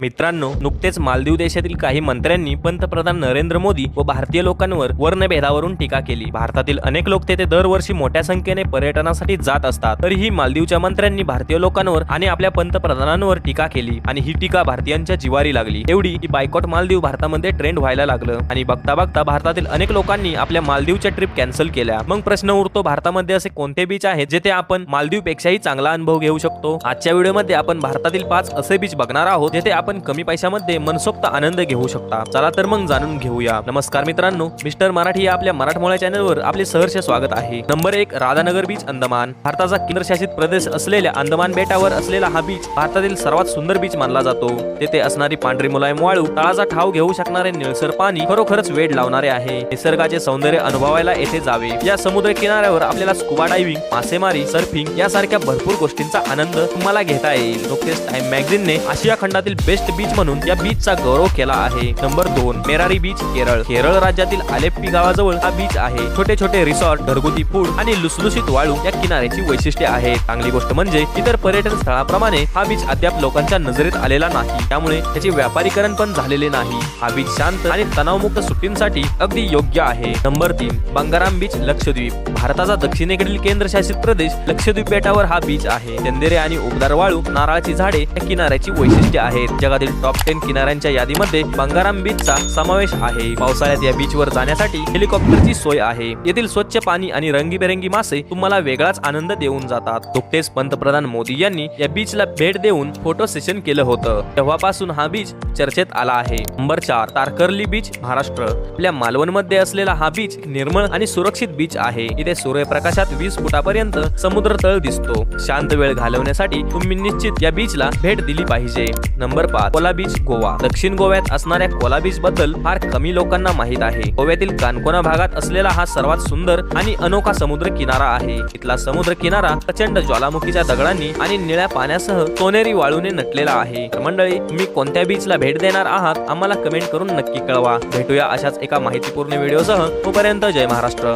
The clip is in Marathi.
मित्रांनो नुकतेच मालदीव देशातील काही मंत्र्यांनी पंतप्रधान नरेंद्र मोदी व भारतीय लोकांवर वर्णभेदावरून टीका केली. भारतातील अनेक लोक तेथे दरवर्षी मोठ्या संख्येने पर्यटनासाठी जात असतात. तरीही मालदीवच्या मंत्र्यांनी भारतीय लोकांवर आणि आपल्या पंतप्रधानांवर टीका केली आणि ही टीका भारतीयांच्या जिवारी लागली. एवढी की बायकॉट मालदीव भारतामध्ये ट्रेंड व्हायला लागलं आणि बघता बघता भारतातील अनेक लोकांनी आपल्या मालदीवच्या ट्रिप कॅन्सल केल्या. मग प्रश्न उरतो भारतामध्ये असे कोणते बीच आहेत जेथे आपण मालदीव पेक्षाही चांगला अनुभव घेऊ शकतो? आजच्या व्हिडिओमध्ये आपण भारतातील पाच असे बीच बघणार आहोत जेथे आपण कमी पैशामध्ये मनसोक्त आनंद घेऊ शकता. चला तर मग जाणून घेऊया. नमस्कार मित्रांनो मिस्टर मराठी या आपल्या मराठमोळ्या चॅनलवर आपले सहर्ष स्वागत आहे. नंबर एक राधानगर बीच अंदमान. भारताचा केंद्रशासित प्रदेश असलेल्या अंदमान बेटावर असलेला हा बीच भारतातील सर्वात सुंदर बीच मानला जातो. तेथे असणारी पांढरी मुलायम वाळू तळाचा ठाव घेऊ शकणारे निळसर पाणी खरोखरच वेड लावणारे आहे. निसर्गाचे सौंदर्य अनुभवायला येथे जावे. या समुद्र किनाऱ्यावर आपल्याला स्कुबा डायव्हिंग मासेमारी सर्फिंग यासारख्या भरपूर गोष्टींचा आनंद तुम्हाला घेता येईल. नुकतेच टाइम मॅगझिनने आशिया खंडातील बेस्ट बीच म्हणून या बीचचा गौरव केला आहे. नंबर दोन मेरारी बीच केरळ. केरळ राज्यातील आलेप्पी गावाजवळ हा बीच आहे. छोटे छोटे रिसॉर्ट घरगुती फूड आणि लुसलुसीत वाळू या किनाऱ्याची वैशिष्ट्ये आहेत. चांगली गोष्ट म्हणजे इतर पर्यटन स्थळाप्रमाणे हा बीच अद्याप लोकांच्या नजरेत आलेला नाही. त्यामुळे त्याचे व्यापारीकरण पण झालेले नाही. हा बीच शांत आणि तणावमुक्त सुट्टींसाठी अगदी योग्य आहे. नंबर तीन बंगाराम बीच लक्षद्वीप. भारताचा दक्षिणेकडील केंद्रशासित प्रदेश लक्षद्वीप बेटावर हा बीच आहे. चंदेरे आणि उबदार वाळू नारळाची झाडे या किनाऱ्याची वैशिष्ट्ये आहेत. जगातील टॉप टेन किनाऱ्यांच्या यादीमध्ये बंगाराम बीचचा समावेश आहे. पावसाळ्यात या बीचवर जाण्यासाठी हेलिकॉप्टरची सोय आहे. येथील स्वच्छ पाणी आणि रंगीबेरंगी मासे तुम्हाला वेगळाच आनंद देऊन जातात. नुकतेच पंतप्रधान मोदी यांनी या बीचला भेट देऊन फोटो सेशन केलं होतं. तेव्हापासून हा बीच चर्चेत आला आहे. नंबर चार तारकर्ली बीच महाराष्ट्र. आपल्या मालवणमध्ये असलेला हा बीच निर्मळ आणि सुरक्षित बीच आहे. इथे सूर्यप्रकाशात वीस फुटापर्यंत समुद्र तळ दिसतो. शांत वेळ घालवण्यासाठी तुम्ही निश्चित या बीचला भेट दिली पाहिजे. नंबर पाच कोला बीच गोवा. दक्षिण गोव्यात असणाऱ्या कोला बीच बद्दल फार कमी लोकांना माहीत आहे. गोव्यातील कानकोना भागात असलेला हा सर्वात सुंदर आणि अनोखा समुद्र किनारा आहे. इथला समुद्र किनारा प्रचंड ज्वालामुखीच्या दगडांनी आणि निळ्या पाण्यासह सोनेरी वाळूने नटलेला आहे. मंडळी तुम्ही कोणत्या बीचला भेट देणार आहात आम्हाला कमेंट करून नक्की कळवा. भेटूया अशाच एका माहितीपूर्ण व्हिडिओसह तोपर्यंत जय महाराष्ट्र.